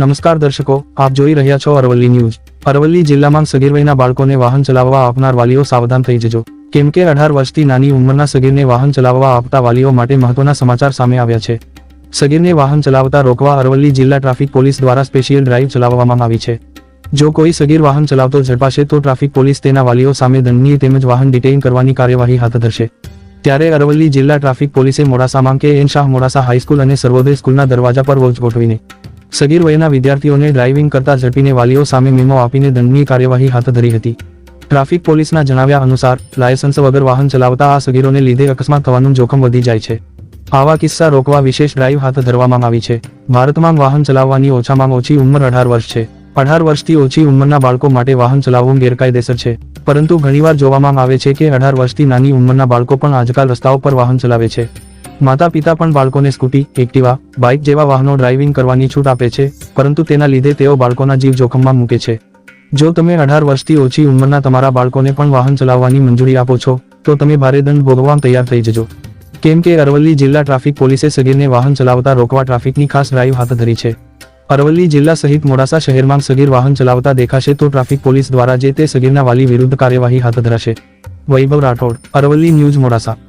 નમસ્કાર દર્શકો, આપ જોઈ રહ્યા છો અરવલ્લી ન્યૂઝ. અરવલ્લી જિલ્લામાં સગીર વયના બાળકોને વાહન ચલાવવા આપનાર વાલીઓ સાવધાન થઈ જજો. કેમ કે અઢાર વર્ષથી નાની ઉંમરના સગીરને વાહન ચલાવવા આપતા વાલીઓ માટે મહત્વના સમાચાર સામે આવ્યા છે. સગીરને વાહન ચલાવતા રોકવા અરવલ્લી જિલ્લા ટ્રાફિક પોલીસ દ્વારા સ્પેશિયલ ડ્રાઈવ ચલાવવામાં આવી છે. જો કોઈ સગીર વાહન ચલાવતો ઝડપાશે તો ટ્રાફિક પોલીસ તેના વાલીઓ સામે દંડનીય તેમજ વાહન ડિટેઇન કરવાની કાર્યવાહી હાથ ધરશે. ત્યારે અરવલ્લી જિલ્લા ટ્રાફિક પોલીસે મોડાસામાં કે એન શાહ મોડાસા હાઈસ્કૂલ અને સર્વોદય સ્કૂલના દરવાજા પર વોચ ગોઠવીને સગીર વયના વિદ્યાર્થીઓને ડ્રાઇવિંગ કરતા ઝડપીને વાલીઓ સામે મેમો આપીને દંડની કાર્યવાહી હાથ ધરી હતી. ટ્રાફિક પોલીસના જણાવ્યા અનુસાર, લાયસન્સ વગર વાહન ચલાવતા આ સગીરોને લીધે અકસ્માત થવાનું જોખમ વધી જાય છે. આવા કિસ્સા રોકવા વિશેષ ડ્રાઇવ હાથ ધરવામાં આવી છે. ભારતમાં વાહન ચલાવવાની ઓછામાં ઓછી ઉંમર અઢાર વર્ષ છે. અઢાર વર્ષથી ઓછી ઉંમરના બાળકો માટે વાહન ચલાવવું ગેરકાયદેસર છે. પરંતુ ઘણીવાર જોવામાં આવે છે કે અઢાર વર્ષથી નાની ઉંમરના બાળકો પણ આજકાલ રસ્તાઓ પર વાહન ચલાવે છે. માતા પિતા પણ બાળકોને સ્કૂટી, એક્ટિવા, બાઇક જેવા વાહનો ડ્રાઇવિંગ કરવાની છૂટ આપે છે, પરંતુ તેના લીધે તેઓ બાળકોના જીવ જોખમમાં મૂકે છે. જો તમે અઢાર વર્ષથી ઓછી ઉંમરના તમારા બાળકોને પણ વાહન ચલાવવાની મંજૂરી આપો છો, તો તમે ભારે દંડ ભોગવવા તૈયાર થઈ જજો. કેમ કે અરવલ્લી જિલ્લા ટ્રાફિક પોલીસે સગીરને વાહન ચલાવતા રોકવા ટ્રાફિકની ખાસ ડ્રાઇવ હાથ ધરી છે. અરવલ્લી જિલ્લા સહિત મોડાસા શહેરમાં સગીર વાહન ચલાવતા દેખાશે તો ટ્રાફિક પોલીસ દ્વારા જે તે સગીરના વાલી વિરુદ્ધ કાર્યવાહી હાથ ધરાશે. વૈભવ રાઠોડ, અરવલ્લી ન્યૂઝ મોડાસા.